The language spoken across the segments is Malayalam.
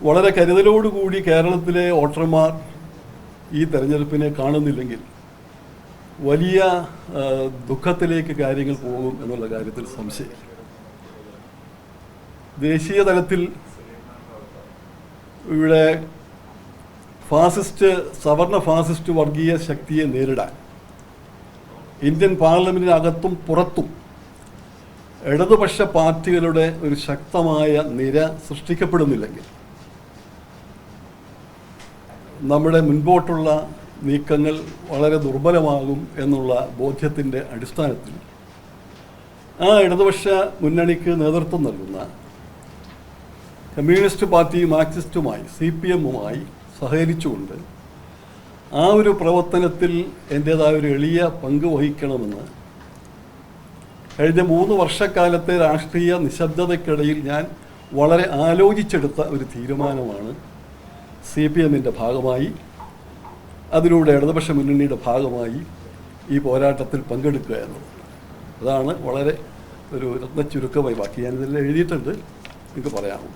വളരെ കരുതലോടുകൂടി കേരളത്തിലെ വോട്ടർമാർ ഈ തെരഞ്ഞെടുപ്പിനെ കാണുന്നില്ലെങ്കിൽ വലിയ ദുഃഖത്തിലേക്ക് കാര്യങ്ങൾ പോകും എന്നുള്ള കാര്യത്തിൽ സംശയം ദേശീയ തലത്തിൽ ഇവിടെ ഫാസിസ്റ്റ് സവർണ ഫാസിസ്റ്റ് വർഗീയ ശക്തിയെ നേരിടാൻ ഇന്ത്യൻ പാർലമെന്റിനകത്തും പുറത്തും ഇടതുപക്ഷ പാർട്ടികളുടെ ഒരു ശക്തമായ നിര സൃഷ്ടിക്കപ്പെടുന്നില്ലെങ്കിൽ നമ്മുടെ മുൻപോട്ടുള്ള നീക്കങ്ങൾ വളരെ ദുർബലമാകും എന്നുള്ള ബോധ്യത്തിന്റെ അടിസ്ഥാനത്തിൽ ആ ഇടതുപക്ഷ മുന്നണിക്ക് നേതൃത്വം നൽകുന്ന കമ്മ്യൂണിസ്റ്റ് പാർട്ടി മാർക്സിസ്റ്റുമായി സി പി എമ്മുമായി സഹകരിച്ചുകൊണ്ട് ആ ഒരു പ്രവർത്തനത്തിൽ എന്റേതായ ഒരു എളിയ പങ്ക് വഹിക്കണമെന്ന് കഴിഞ്ഞ മൂന്ന് വർഷക്കാലത്തെ രാഷ്ട്രീയ നിശബ്ദതയ്ക്കിടയിൽ ഞാൻ വളരെ ആലോചിച്ചെടുത്ത ഒരു തീരുമാനമാണ് സി പി എമ്മിന്റെ ഭാഗമായി അതിലൂടെ ഇടതുപക്ഷ മുന്നണിയുടെ ഭാഗമായി ഈ പോരാട്ടത്തിൽ പങ്കെടുക്കുക എന്നുള്ളത്. അതാണ് വളരെ ഒരു രത്ന ചുരുക്കമായി ബാക്കി ഞാനിതെല്ലാം എഴുതിയിട്ടുണ്ട്. നിങ്ങൾക്ക് പറയാമോ?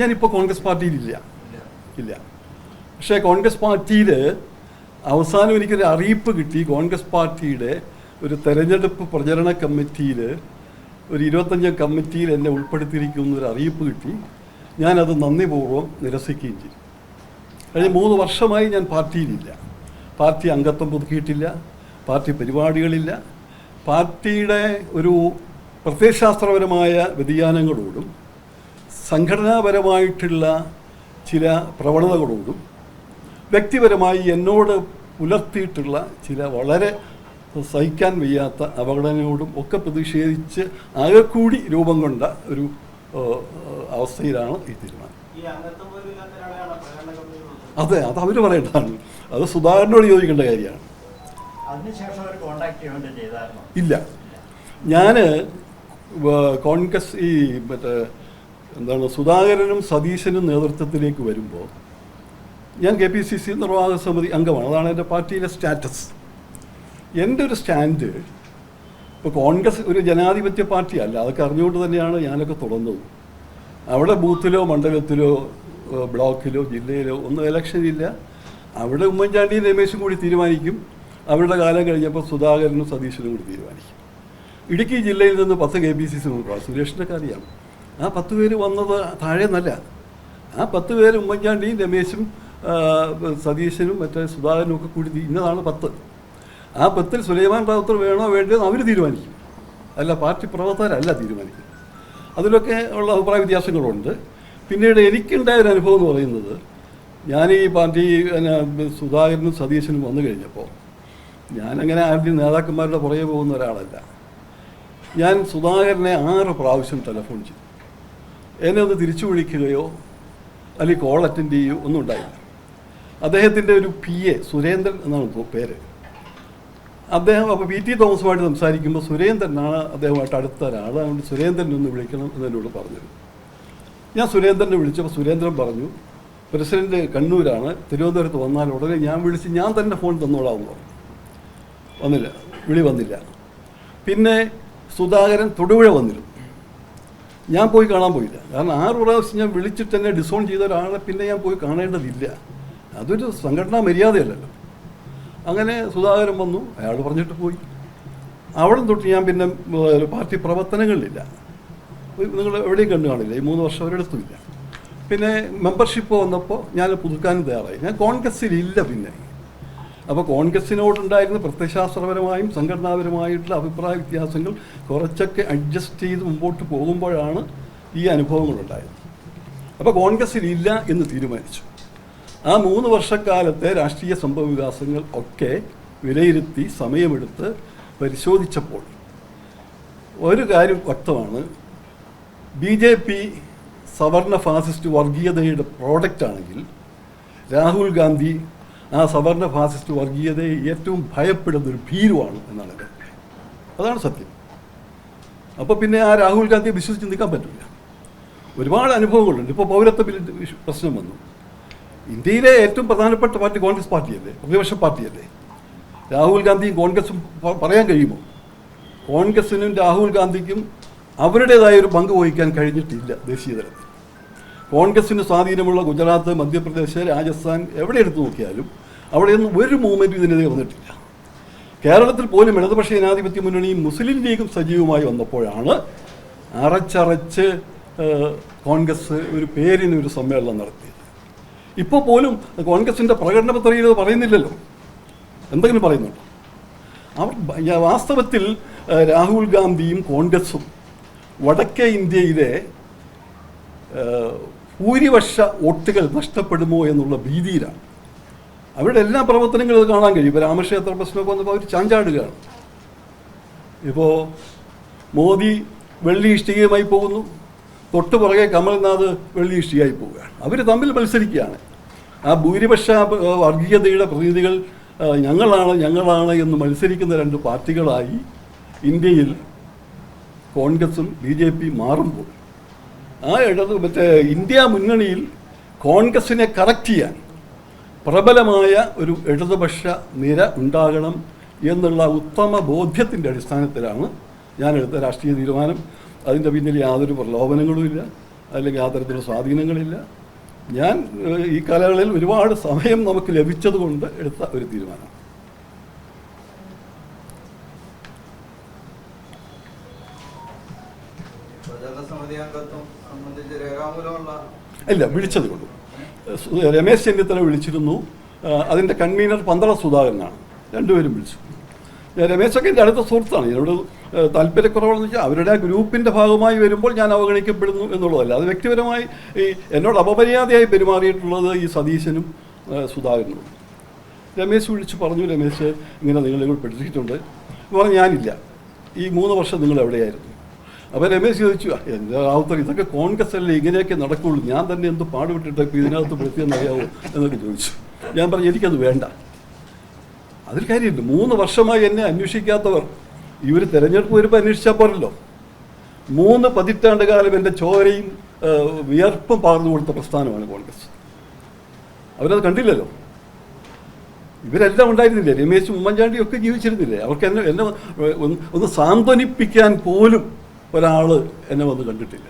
ഞാനിപ്പോൾ കോൺഗ്രസ് പാർട്ടിയിലില്ല ഇല്ല. പക്ഷേ കോൺഗ്രസ് പാർട്ടിയിൽ അവസാനം എനിക്കൊരു അറിയിപ്പ് കിട്ടി. കോൺഗ്രസ് പാർട്ടിയുടെ ഒരു തെരഞ്ഞെടുപ്പ് പ്രചരണ കമ്മിറ്റിയിൽ ഒരു ഇരുപത്തഞ്ചം കമ്മിറ്റിയിൽ എന്നെ ഉൾപ്പെടുത്തിയിരിക്കുന്ന ഒരു അറിയിപ്പ് കിട്ടി. ഞാനത് നന്ദിപൂർവം നിരസിക്കുകയും ചെയ്തു. കഴിഞ്ഞ മൂന്ന് വർഷമായി ഞാൻ പാർട്ടിയിലില്ല. പാർട്ടി അംഗത്വം പുതുക്കിയിട്ടില്ല. പാർട്ടി പരിപാടികളില്ല. പാർട്ടിയുടെ ഒരു പ്രത്യയശാസ്ത്രപരമായ വ്യതിയാനങ്ങളോടും സംഘടനാപരമായിട്ടുള്ള ചില പ്രവണതകളോടും വ്യക്തിപരമായി എന്നോട് പുലർത്തിയിട്ടുള്ള ചില വളരെ സഹിക്കാൻ വയ്യാത്ത അപകടങ്ങളോടും ഒക്കെ പ്രതിഷേധിച്ച് ആകെക്കൂടി രൂപം കൊണ്ട ഒരു അവസ്ഥയിലാണ് ഈ തീരുമാനം. അതെ അത് അവർ പറയേണ്ടതാണ്. അത് സുധാകരനോട് ചോദിക്കേണ്ട കാര്യമാണ്. ഇല്ല. ഞാൻ കോൺഗ്രസ് ഈ മറ്റേ എന്താണ് സുധാകരനും സതീശനും നേതൃത്വത്തിലേക്ക് വരുമ്പോൾ ഞാൻ കെ പി സി സി നിർവാഹക സമിതി അംഗമാണ്. അതാണ് എന്റെ പാർട്ടിയിലെ സ്റ്റാറ്റസ്. എന്റെ ഒരു സ്റ്റാൻഡ് ഇപ്പോൾ കോൺഗ്രസ് ഒരു ജനാധിപത്യ പാർട്ടിയല്ല. അതൊക്കെ അറിഞ്ഞുകൊണ്ട് തന്നെയാണ് ഞാനൊക്കെ തുടർന്നത്. അവിടെ ബൂത്തിലോ മണ്ഡലത്തിലോ ബ്ലോക്കിലോ ജില്ലയിലോ ഒന്നും ഇലക്ഷൻ ഇല്ല. അവിടെ ഉമ്മൻചാണ്ടിയും രമേശും കൂടി തീരുമാനിക്കും. അവരുടെ കാലം കഴിഞ്ഞപ്പോൾ സുധാകരനും സതീശനും കൂടി തീരുമാനിക്കും. ഇടുക്കി ജില്ലയിൽ നിന്ന് പത്ത് കെ പി സി സി സുരേഷിന്റെ കാര്യമാണ് ആ പത്ത് പേര് വന്നത് താഴെ നല്ല ആ പത്ത് പേര് ഉമ്മൻചാണ്ടിയും രമേശും സതീശനും മറ്റേ സുധാകരനും ഒക്കെ കൂടി ഇന്നതാണ് പത്ത്. ആ പത്തിൽ സുലൈമാൻ റാവുത്തർ വേണോ വേണ്ടയോ അവർ തീരുമാനിക്കും. അല്ല പാർട്ടി പ്രവർത്തകരല്ല തീരുമാനിക്കും. അതിലൊക്കെ ഉള്ള അഭിപ്രായ വ്യത്യാസങ്ങളുണ്ട്. പിന്നീട് എനിക്കുണ്ടായ ഒരു അനുഭവം എന്ന് പറയുന്നത് ഞാൻ ഈ പാർട്ടി സുധാകരനും സതീശനും വന്നു കഴിഞ്ഞപ്പോൾ ഞാനങ്ങനെ ആദ്യം നേതാക്കന്മാരുടെ പുറകെ പോകുന്ന ഒരാളല്ല. ഞാൻ സുധാകരനെ ആറ് പ്രാവശ്യം ടെലഫോൺ ചെയ്തു. എന്നെ ഒന്ന് തിരിച്ചു വിളിക്കുകയോ അല്ലെങ്കിൽ കോൾ അറ്റൻഡ് ചെയ്യുകയോ ഒന്നും ഉണ്ടായില്ല. അദ്ദേഹത്തിന്റെ ഒരു പി എ സുരേന്ദ്രൻ എന്നാണ് പേര്. അദ്ദേഹം അപ്പോൾ പി ടി തോമസുമായിട്ട് സംസാരിക്കുമ്പോൾ സുരേന്ദ്രനാണ് അദ്ദേഹമായിട്ട് അടുത്ത ഒരാൾ. അതുകൊണ്ട് സുരേന്ദ്രൻ ഒന്ന് വിളിക്കണം എന്ന് എന്നോട് പറഞ്ഞത്. ഞാൻ സുരേന്ദ്രനെ വിളിച്ചപ്പോൾ സുരേന്ദ്രൻ പറഞ്ഞു പ്രസിഡന്റ് കണ്ണൂരാണ് തിരുവനന്തപുരത്ത് വന്നാൽ ഉടനെ ഞാൻ വിളിച്ച് ഞാൻ തന്നെ ഫോൺ തന്നോളാം പറഞ്ഞു. വന്നില്ല വിളി വന്നില്ല. പിന്നെ സുധാകരൻ തൊടുപുഴ വന്നിരുന്നു. ഞാൻ പോയി കാണാൻ പോയില്ല. കാരണം ആറ് പ്രാവശ്യം ഞാൻ വിളിച്ചിട്ട് തന്നെ ഡിസോൺ ചെയ്ത ഒരാളെ പിന്നെ ഞാൻ പോയി കാണേണ്ടതില്ല. അതൊരു സംഘടനാ മര്യാദയല്ലല്ലോ. അങ്ങനെ സുധാകരൻ വന്നു അയാൾ പറഞ്ഞിട്ട് പോയി. അവിടെ തൊട്ട് ഞാൻ പിന്നെ പാർട്ടി പ്രവർത്തനങ്ങളിലില്ല. നിങ്ങൾ എവിടെയും കണ്ടു കാണില്ല ഈ മൂന്ന് വർഷം ഒരിടത്തുമില്ല പിന്നെ മെമ്പർഷിപ്പ് വന്നപ്പോൾ ഞാൻ പുതുക്കാനും തയ്യാറായി. ഞാൻ കോൺഗ്രസ്സിലില്ല പിന്നെ. അപ്പോൾ കോൺഗ്രസ്സിനോടുണ്ടായിരുന്ന പ്രത്യശാസ്ത്രപരമായും സംഘടനാപരമായിട്ടുള്ള അഭിപ്രായ വ്യത്യാസങ്ങൾ കുറച്ചൊക്കെ അഡ്ജസ്റ്റ് ചെയ്ത് മുമ്പോട്ട് പോകുമ്പോഴാണ് ഈ അനുഭവങ്ങളുണ്ടായത്. അപ്പോൾ കോൺഗ്രസ്സിലില്ല എന്ന് തീരുമാനിച്ചു. ആ മൂന്ന് വർഷക്കാലത്തെ രാഷ്ട്രീയ സംഭവ വികാസങ്ങൾ ഒക്കെ വിലയിരുത്തി സമയമെടുത്ത് പരിശോധിച്ചപ്പോൾ ഒരു കാര്യം വ്യക്തമാണ്. ബി ജെ പി സവർണ ഫാസിസ്റ്റ് വർഗീയതയുടെ പ്രോഡക്റ്റ് ആണെങ്കിൽ രാഹുൽ ഗാന്ധി ആ സവർണ ഫാസിസ്റ്റ് വർഗീയതയെ ഏറ്റവും ഭയപ്പെടുന്ന ഒരു ഭീരുവാണ് എന്നാണ് അതാണ് സത്യം. അപ്പോൾ പിന്നെ ആ രാഹുൽ ഗാന്ധിയെ വിശ്വസിച്ച് നിൽക്കാൻ പറ്റില്ല. ഒരുപാട് അനുഭവങ്ങളുണ്ട്. ഇപ്പോൾ പൗരത്വ പ്രശ്നം വന്നു. ഇന്ത്യയിലെ ഏറ്റവും പ്രധാനപ്പെട്ട പാർട്ടി കോൺഗ്രസ് പാർട്ടിയല്ലേ? പ്രതിപക്ഷ പാർട്ടിയല്ലേ? രാഹുൽ ഗാന്ധിയും കോൺഗ്രസും പറയാൻ കഴിയുമോ? കോൺഗ്രസിനും രാഹുൽ ഗാന്ധിക്കും അവരുടേതായ ഒരു പങ്ക് വഹിക്കാൻ കഴിഞ്ഞിട്ടില്ല ദേശീയ തലത്തിൽ. കോൺഗ്രസിന് സ്വാധീനമുള്ള ഗുജറാത്ത് മധ്യപ്രദേശ് രാജസ്ഥാൻ എവിടെ എടുത്തു നോക്കിയാലും അവിടെയൊന്നും ഒരു മൂവ്മെന്റും ഇതിനെതിരെ വന്നിട്ടില്ല. കേരളത്തിൽ പോലും ഇടതുപക്ഷ ജനാധിപത്യ മുന്നണിയും മുസ്ലിം ലീഗും സജീവമായി വന്നപ്പോഴാണ് അറച്ചറച്ച് കോൺഗ്രസ് ഒരു പേരിന് ഒരു സമ്മേളനം നടത്തിയത് ഇപ്പോൾ പോലും കോൺഗ്രസിന്റെ പ്രകടന പത്രികയിൽ പറയുന്നില്ലല്ലോ. എന്തെങ്കിലും പറയുന്നുണ്ടോ? അവർ വാസ്തവത്തിൽ രാഹുൽ ഗാന്ധിയും കോൺഗ്രസും വടക്കേ ഇന്ത്യയിലെ ഭൂരിപക്ഷ വോട്ടുകൾ നഷ്ടപ്പെടുമോ എന്നുള്ള ഭീതിയിലാണ്. അവരുടെ എല്ലാ പ്രവർത്തനങ്ങളും കാണാൻ കഴിയും. ഇപ്പോൾ രാമക്ഷേത്ര പ്രശ്നമൊക്കെ വന്നപ്പോൾ അവർ ചാഞ്ചാടുകയാണ്. ഇപ്പോൾ മോദി വെള്ളി ഇഷ്ടികയുമായി പോകുന്നു. തൊട്ട് പുറകെ കമൽനാഥ് വെള്ളി ഇഷ്ടിയായി പോവുകയാണ്. അവർ തമ്മിൽ മത്സരിക്കുകയാണ്. ആ ഭൂരിപക്ഷ വർഗീയതയുടെ പ്രതിനിധികൾ ഞങ്ങളാണ് ഞങ്ങളാണ് എന്ന് മത്സരിക്കുന്ന രണ്ട് പാർട്ടികളായി ഇന്ത്യയിൽ കോൺഗ്രസും ബി ജെ പി മാറുമ്പോൾ ആ ഇടത് മറ്റേ ഇന്ത്യ മുന്നണിയിൽ കോൺഗ്രസിനെ കറക്റ്റ് ചെയ്യാൻ പ്രബലമായ ഒരു ഇടതുപക്ഷ നിര ഉണ്ടാകണം എന്നുള്ള ഉത്തമ ബോധ്യത്തിന്റെ അടിസ്ഥാനത്തിലാണ് ഞാൻ എടുത്ത രാഷ്ട്രീയ തീരുമാനം. അതിന്റെ പിന്നിൽ യാതൊരു പ്രലോഭനങ്ങളുമില്ല അല്ലെങ്കിൽ യാതൊരു സ്വാധീനങ്ങളില്ല. ഞാൻ ഈ കാലയളവിൽ ഒരുപാട് സമയം നമുക്ക് ലഭിച്ചതുകൊണ്ട് എടുത്ത ഒരു തീരുമാനം. അല്ല ഇല്ല വിളിച്ചത് കൊണ്ടു. രമേശ് ചെന്നിത്തല വിളിച്ചിരുന്നു. അതിന്റെ കൺവീനർ പന്തള സുധാകരനാണ്. രണ്ടുപേരും വിളിച്ചു. രമേശൊക്കെ എന്റെ അടുത്ത സുഹൃത്താണ്. എന്നോട് ഏഹ്, താല്പര്യക്കുറവെന്ന് വെച്ചാൽ അവരുടെ ആ ഗ്രൂപ്പിന്റെ ഭാഗമായി വരുമ്പോൾ ഞാൻ അവഗണിക്കപ്പെടുന്നു എന്നുള്ളതല്ല. അത് വ്യക്തിപരമായി ഈ എന്നോട് അപമര്യാദയായി പെരുമാറിയിട്ടുള്ളത് ഈ സതീശനും സുധാകരനും രമേശ് വിളിച്ച് പറഞ്ഞു രമേശ് ഇങ്ങനെ നിങ്ങളെ കൂടെ എന്ന് പറഞ്ഞു ഞാനില്ല. ഈ മൂന്ന് വർഷം നിങ്ങൾ എവിടെയായിരുന്നു? അപ്പോൾ രമേശ് ചോദിച്ചു "ആ, എന്റെ റാവുത്തർ ഇതൊക്കെ കോൺഗ്രസ് അല്ലേ? ഇങ്ങനെയൊക്കെ നടക്കുള്ളൂ. ഞാൻ തന്നെ എന്ത് പാടുപെട്ടിട്ട് ഇപ്പോൾ ഇതിനകത്ത് പെടുത്തിയെന്നറിയാവോ എന്നൊക്കെ ചോദിച്ചു. ഞാൻ പറഞ്ഞു എനിക്കത് വേണ്ട. അതിൽ കാര്യമില്ല മൂന്ന് വർഷമായി എന്നെ അന്വേഷിക്കാത്തവർ ഇവർ തെരഞ്ഞെടുപ്പ് വരുമ്പോൾ അന്വേഷിച്ചാൽ പോരല്ലോ. മൂന്ന് പതിറ്റാണ്ട് കാലം എന്റെ ചോരയും വിയർപ്പും പകർന്നു കൊടുത്ത പ്രസ്ഥാനമാണ് കോൺഗ്രസ്. അവരത് കണ്ടില്ലല്ലോ. ഇവരെല്ലാം ഉണ്ടായിരുന്നില്ലേ? രമേശും ഉമ്മൻചാണ്ടിയും ഒക്കെ ജീവിച്ചിരുന്നില്ലേ? അവർക്ക് എന്നെ എന്നെ ഒന്ന് ഒന്ന് സാന്ത്വനിപ്പിക്കാൻ പോലും ഒരാൾ എന്നെ വന്ന് കണ്ടിട്ടില്ല.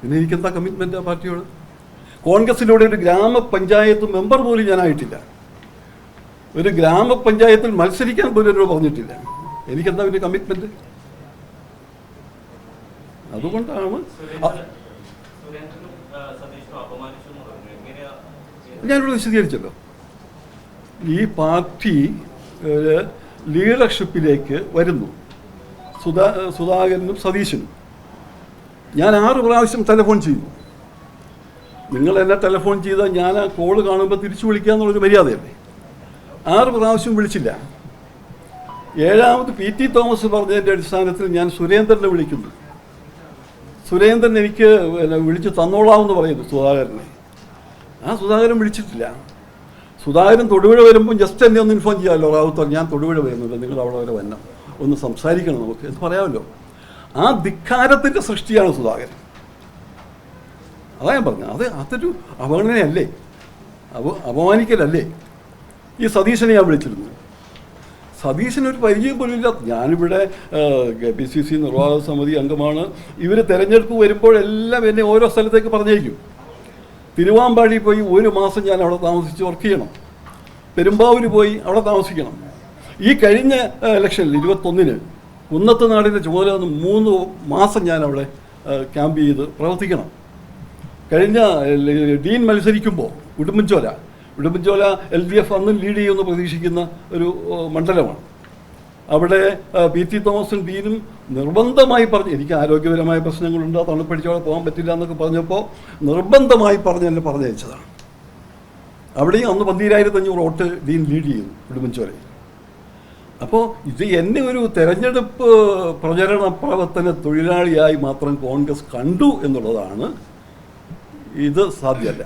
പിന്നെ എനിക്കെന്താ കമ്മിറ്റ്മെന്റ് ആ പാർട്ടിയോട്? കോൺഗ്രസിലൂടെ ഒരു ഗ്രാമപഞ്ചായത്ത് മെമ്പർ പോലും ഞാനായിട്ടില്ല. ഒരു ഗ്രാമപഞ്ചായത്തിൽ മത്സരിക്കാൻ പോലും എന്നോട് പറഞ്ഞിട്ടില്ല. എനിക്കെന്താ പിന്നെ കമ്മിറ്റ്മെന്റ് അതുകൊണ്ടാണ് ഞാനിവിടെ വിശദീകരിച്ചല്ലോ. ഈ പാർട്ടി ലീഡർഷിപ്പിലേക്ക് വരുന്നു. സുധാ സുധാകരനും സതീശനും. ഞാൻ ആറ് പ്രാവശ്യം ടെലിഫോൺ ചെയ്തു നിങ്ങൾ എന്നെ ടെലിഫോൺ ചെയ്താൽ ഞാൻ ആ കോൾ കാണുമ്പോൾ തിരിച്ചു വിളിക്കുക എന്നുള്ളൊരു മര്യാദയല്ലേ? ആറ് പ്രാവശ്യം വിളിച്ചില്ല. ഏഴാമത് പി ടി തോമസ് പറഞ്ഞതിന്റെ അടിസ്ഥാനത്തിൽ ഞാൻ സുരേന്ദ്രനെ വിളിക്കുന്നു. സുരേന്ദ്രൻ എനിക്ക് വിളിച്ച് തന്നോളാമെന്ന് പറയുന്നു സുധാകരനെ. ആ സുധാകരൻ വിളിച്ചിട്ടില്ല. സുധാകരൻ തൊടുപുഴ വരുമ്പോൾ ജസ്റ്റ് എന്നെ ഒന്ന് ഇൻഫോം ചെയ്യാമല്ലോ റാവുത്തർ ഞാൻ തൊടുപുഴ വരുന്നുണ്ട്. നിങ്ങൾ അവിടെ വരെ വരണം. ഒന്ന് സംസാരിക്കണം നമുക്ക്. എന്ന് പറയാമല്ലോ. ആ ധിക്കാരത്തിന്റെ സൃഷ്ടിയാണ് സുധാകരൻ. അതാ ഞാൻ പറഞ്ഞത്. അത് അതൊരു അവഗണനയല്ലേ അപ അപമാനിക്കലല്ലേ? ഈ സതീശനെ ഞാൻ വിളിച്ചിരുന്നു. സതീശന് ഒരു പരിചയം പോലും ഇല്ല ഞാനിവിടെ കെ പി സി സി നിർവാഹക സമിതി അംഗമാണ്. ഇവർ തെരഞ്ഞെടുപ്പ് വരുമ്പോഴെല്ലാം എന്നെ ഓരോ സ്ഥലത്തേക്ക് പറഞ്ഞേക്കും തിരുവാമ്പാടി പോയി ഒരു മാസം ഞാൻ അവിടെ താമസിച്ച് വർക്ക് ചെയ്യണം. പെരുമ്പാവൂർ പോയി അവിടെ താമസിക്കണം. ഈ കഴിഞ്ഞ ഇലക്ഷനിൽ ഇരുപത്തൊന്നിന് കുന്നത്ത് നാടിന്റെ ചുമതല വന്ന് മൂന്ന് മാസം ഞാൻ അവിടെ ക്യാമ്പ് ചെയ്ത് പ്രവർത്തിക്കണം. കഴിഞ്ഞ ഡീൻ മത്സരിക്കുമ്പോൾ Udumbanchola Udumbanchola L D F അന്നും ലീഡ് ചെയ്യുമെന്ന് പ്രതീക്ഷിക്കുന്ന ഒരു മണ്ഡലമാണ്. അവിടെ പി ടി തോമസും ഡീനും നിർബന്ധമായി പറഞ്ഞു എനിക്ക് ആരോഗ്യപരമായ പ്രശ്നങ്ങളുണ്ട് തണുപ്പടിച്ചോടെ പോകാൻ പറ്റില്ല എന്നൊക്കെ പറഞ്ഞപ്പോൾ നിർബന്ധമായി പറഞ്ഞു എന്നെ പറഞ്ഞയച്ചതാണ്. അവിടെയും അന്ന് പന്തിരായിരത്തി അഞ്ഞൂറ് വോട്ട് ഡീൻ ലീഡ് ചെയ്തു ഉടുമ്പൻചോലയിൽ അപ്പോൾ ഇത് എന്നെ ഒരു തെരഞ്ഞെടുപ്പ് പ്രചരണ പ്രവർത്തന തൊഴിലാളിയായി മാത്രം കോൺഗ്രസ് കണ്ടു എന്നുള്ളതാണ് ഇത് സാധ്യമല്ല.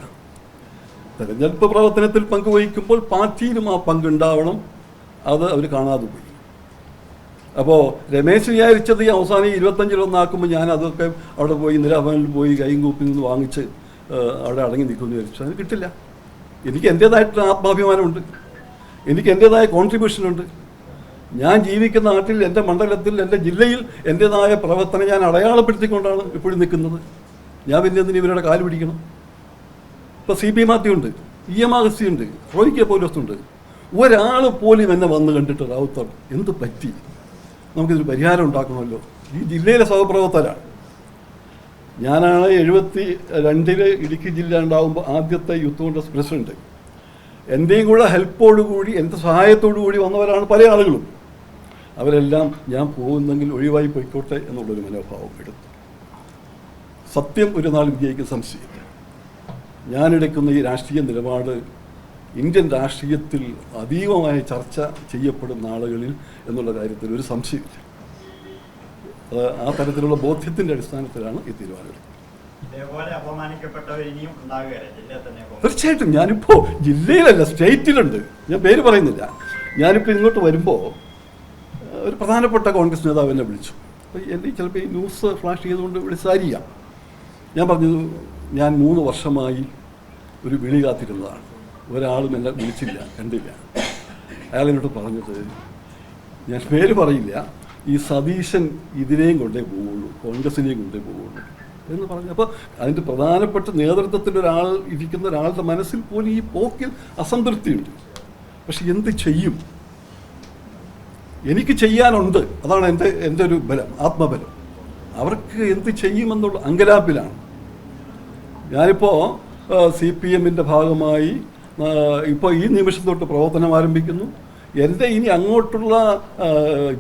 തെരഞ്ഞെടുപ്പ് പ്രവർത്തനത്തിൽ പങ്കുവഹിക്കുമ്പോൾ പാർട്ടിയിലും ആ പങ്കുണ്ടാവണം. അത് അവർ കാണാതെ പോയി. അപ്പോൾ രമേശ് വിചാരിച്ചത് ഈ അവസാനം ഈ ഇരുപത്തഞ്ചിലൊന്നാക്കുമ്പോൾ ഞാൻ അതൊക്കെ അവിടെ പോയി നിരാഭവനിൽ പോയി കൈയും കൂപ്പി നിന്ന് വാങ്ങിച്ച് അവിടെ അടങ്ങി നിൽക്കുമെന്ന് വിചാരിച്ചു. അത് കിട്ടില്ല. എനിക്ക് എന്റേതായിട്ടുള്ള ആത്മാഭിമാനമുണ്ട്. എനിക്ക് എന്റേതായ കോൺട്രിബ്യൂഷനുണ്ട്. ഞാൻ ജീവിക്കുന്ന നാട്ടിൽ എന്റെ മണ്ഡലത്തിൽ എന്റെ ജില്ലയിൽ എന്റേതായ പ്രവർത്തനം ഞാൻ അടയാളപ്പെടുത്തിക്കൊണ്ടാണ് ഇപ്പോഴും നിൽക്കുന്നത്. ഞാൻ പിന്നെ എന്തിന് ഇവരുടെ കാൽ പിടിക്കണം? ഇപ്പോൾ സി പി മാത്യു ഉണ്ട് ഇ എം അഗസ്തി ഉണ്ട് റോയ് കെ പോലീസ് ഉണ്ട് ഒരാൾ പോലും എന്നെ വന്ന് കണ്ടിട്ട് റാവുത്തർ എന്ത് പറ്റി? നമുക്കിതൊരു പരിഹാരം ഉണ്ടാക്കണമല്ലോ. ഈ ജില്ലയിലെ സഹപ്രവർത്തകരാണ്. ഞാനാണ് എഴുപത്തി രണ്ടിൽ ഇടുക്കി ജില്ല ഉണ്ടാകുമ്പോൾ ആദ്യത്തെ യൂത്ത് കോൺഗ്രസ് പ്രസിഡന്റ്. എന്റെയും കൂടെ ഹെൽപ്പോടുകൂടി എന്റെ സഹായത്തോടു കൂടി വന്നവരാണ് പല ആളുകളും. അവരെല്ലാം ഞാൻ പോകുന്നെങ്കിൽ ഒഴിവായി പോയിക്കോട്ടെ എന്നുള്ളൊരു മനോഭാവം എടുത്തു. സത്യം ഒരു നാൾ വിജയിക്കുന്ന സംശയമില്ല. ഞാനെടുക്കുന്ന ഈ രാഷ്ട്രീയ നിലപാട് ഇന്ത്യൻ രാഷ്ട്രീയത്തിൽ അതീവമായ ചർച്ച ചെയ്യപ്പെടുന്ന ആളുകളിൽ എന്നുള്ള കാര്യത്തിൽ ഒരു സംശയമില്ല. അത് ആ തരത്തിലുള്ള ബോധ്യത്തിന്റെ അടിസ്ഥാനത്തിലാണ് ഈ തീരുമാനം ഇതേപോലെ അപമാനിക്കപ്പെട്ടവർ ഇനിയും ഉണ്ടാകുകയല്ലേ? ജില്ലയിൽ തന്നെ പോകും. തീർച്ചയായിട്ടും. ഞാനിപ്പോൾ ജില്ലയിലല്ല സ്റ്റേറ്റിലുണ്ട്. ഞാൻ പേര് പറയുന്നില്ല. ഞാനിപ്പോൾ ഇങ്ങോട്ട് വരുമ്പോ ഒരു പ്രധാനപ്പെട്ട കോൺഗ്രസ് നേതാവ് എന്നെ വിളിച്ചു. അപ്പോൾ എന്റെ ചിലപ്പോൾ ഈ ന്യൂസ് ഫ്ലാഷ് ചെയ്തുകൊണ്ട് വിളിച്ചായിരിക്കാം. ഞാൻ പറഞ്ഞു ഞാൻ മൂന്ന് വർഷമായി ഒരു വിളി കാത്തിരുന്നതാണ്. ഒരാളും എന്നെ വിളിച്ചില്ല കണ്ടില്ല. അയാൾ എന്നോട് പറഞ്ഞത് ഞാൻ പേര് പറയില്ല ഈ സതീശൻ ഇതിനെയും കൊണ്ടേ പോവുള്ളൂ കോൺഗ്രസിനെയും കൊണ്ടേ പോവുള്ളൂ എന്ന് പറഞ്ഞു. അപ്പോൾ അതിന്റെ പ്രധാനപ്പെട്ട നേതൃത്വത്തിൽ ഒരാൾ ഇരിക്കുന്ന ഒരാളുടെ മനസ്സിൽ പോലും ഈ പോക്കിൽ അസംതൃപ്തിയുണ്ട്. പക്ഷെ എന്ത് ചെയ്യും? എനിക്ക് ചെയ്യാനുണ്ട് അതാണ് എന്റെ എന്റെ ഒരു ബലം ആത്മബലം. അവർക്ക് എന്ത് ചെയ്യുമെന്നുള്ള അങ്കലാപ്പിലാണ്. ഞാനിപ്പോൾ സി പി എമ്മിന്റെ ഭാഗമായി ഇപ്പോൾ ഈ നിമിഷം തൊട്ട് പ്രവർത്തനം ആരംഭിക്കുന്നു. എന്റെ ഇനി അങ്ങോട്ടുള്ള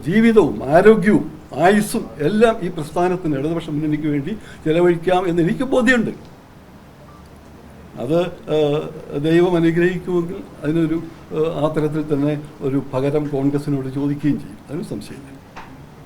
ജീവിതവും ആരോഗ്യവും ആയുസ്സും എല്ലാം ഈ പ്രസ്ഥാനത്തിന് ഇടതുപക്ഷ മുന്നണിക്ക് വേണ്ടി ചെലവഴിക്കാം എന്ന് എനിക്ക് ബോധ്യമുണ്ട്. അത് ദൈവം അനുഗ്രഹിക്കുമെങ്കിൽ അതിനൊരു ആ തരത്തിൽ തന്നെ ഒരു പകരം കോൺഗ്രസിനോട് ചോദിക്കുകയും ചെയ്യും. അതിന് സംശയമില്ല.